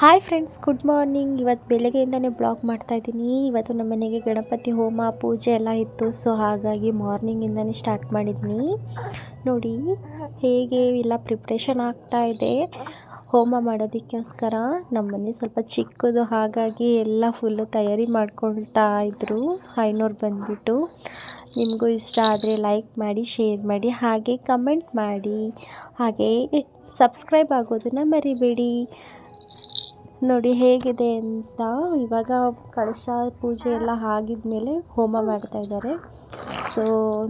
Hi friends good morning ಇವತ್ತು ಬೆಳಗ್ಗೆಯಿಂದನೇ blog ಮಾಡ್ತಾ ಇದ್ದೀನಿ. ಇವತ್ತು ನಮ್ಮ ಮನೆಗೆ ಗಣಪತಿ ಹೋಮ, ಪೂಜೆ ಎಲ್ಲ ಇತ್ತು. ಸೊ ಹಾಗಾಗಿ ಮಾರ್ನಿಂಗಿಂದನೇ ಸ್ಟಾರ್ಟ್ ಮಾಡಿದ್ದೀನಿ ನೋಡಿ, ಹೇಗೆ ಎಲ್ಲ ಪ್ರಿಪ್ರೇಷನ್ ಇದೆ. ಹೋಮ ಮಾಡೋದಕ್ಕೋಸ್ಕರ ನಮ್ಮ ಮನೆ ಸ್ವಲ್ಪ ಚಿಕ್ಕದು, ಹಾಗಾಗಿ ಎಲ್ಲ ಫುಲ್ಲು ತಯಾರಿ ಮಾಡ್ಕೊಳ್ತಾ ಇದ್ರು. ಐನೂರು ಬಂದುಬಿಟ್ಟು. ನಿಮಗೂ ಇಷ್ಟ ಆದರೆ ಲೈಕ್ ಮಾಡಿ ಶೇರ್ ಮಾಡಿ, ಹಾಗೆ ಕಮೆಂಟ್ ಮಾಡಿ. ಹಾಗೆ ಸಬ್ಸ್ಕ್ರೈಬ್ ಆಗೋದನ್ನು ಮರಿಬೇಡಿ. ನೋಡಿ ಹೇಗಿದೆ ಅಂತ ಇವಾಗ ಕಳಶ ಪೂಜೆ ಎಲ್ಲ ಆಗಿದ್ಮೇಲೆ ಹೋಮ ಮಾಡ್ತಾ ಇದ್ದಾರೆ. ಸೊ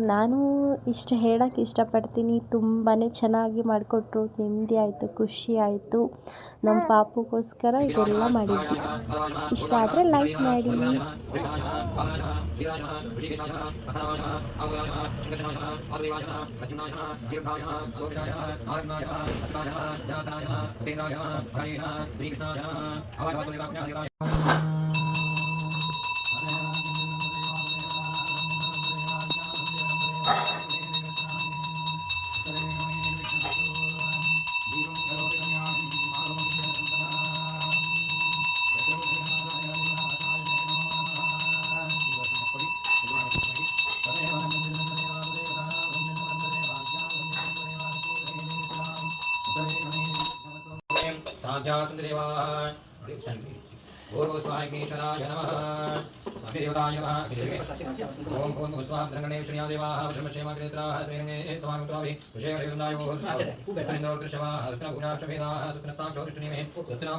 ನಾನು ಇಷ್ಟು ಹೇಳೋಕ್ಕೆ ಇಷ್ಟಪಡ್ತೀನಿ. ತುಂಬಾ ಚೆನ್ನಾಗಿ ಮಾಡಿಕೊಟ್ರು. ನೆಮ್ಮದಿ ಆಯಿತು, ಖುಷಿ ಆಯಿತು. ನಮ್ಮ ಪಾಪುಗೋಸ್ಕರ ಇದೆಲ್ಲ ಮಾಡಿದ್ವಿ. ಇಷ್ಟ ಆದರೆ ಲೈಕ್ ಮಾಡಿ. आध्यात्मदेवाय पूर्वस्वामीश्वराय नमः अभिदेवताय नमः ॐ पूर्वस्वाभ्रङ्गणे श्रीयादेवाः ब्रह्मक्षेमग्रेत्राः श्रीरङ्गे त्वामुत्वाभिः विषयवृन्दायो सुरेन्द्रोत्कृष्टवाः रत्नपूजाक्षभेदाः सुकृताक्षोरिष्णिमे सत्यनां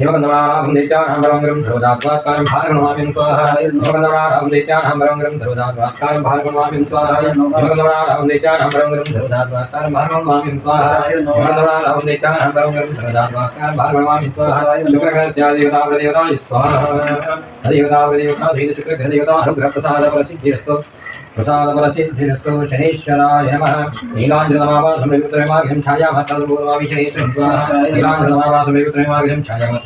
हिमगंधमाराधम दैत्यानां बलवंगरं ध्रुवदात्वात्कारं भारगणमामिं स्वाहा। हिमगंधमाराधम दैत्यानां बलवंगरं ध्रुवदात्वात्कारं भारगणमामिं स्वाहा। हिमगंधमाराधम दैत्यानां बलवंगरं ध्रुवदात्वात्कारं भारगणमामिं स्वाहा। हिमगंधमाराधम दैत्यानां बलवंगरं नमः।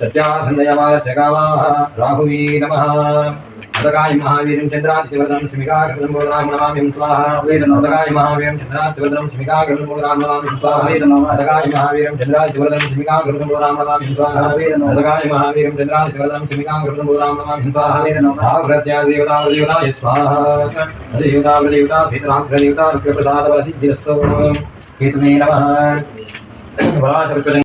సత్యాసందయమాశ్చకామాః రాహువీ నమః నదకాయ మహావీరం చంద్రాధిపతివర్ధనం స్మిగాగ్రం బోధనాం నమామిం స్వాహ వేద నదకాయ మహావీరం చంద్రాధిపతివర్ధనం స్మిగాగ్రం బోధనాం నమామిం స్వాహ వేద నదకాయ మహావీరం చంద్రాధిపతివర్ధనం స్మిగాగ్రం బోధనాం నమామిం స్వాహ వేద నదకాయ మహావీరం చంద్రాధిపతివర్ధనం స్మిగాగ్రం బోధనాం నమామిం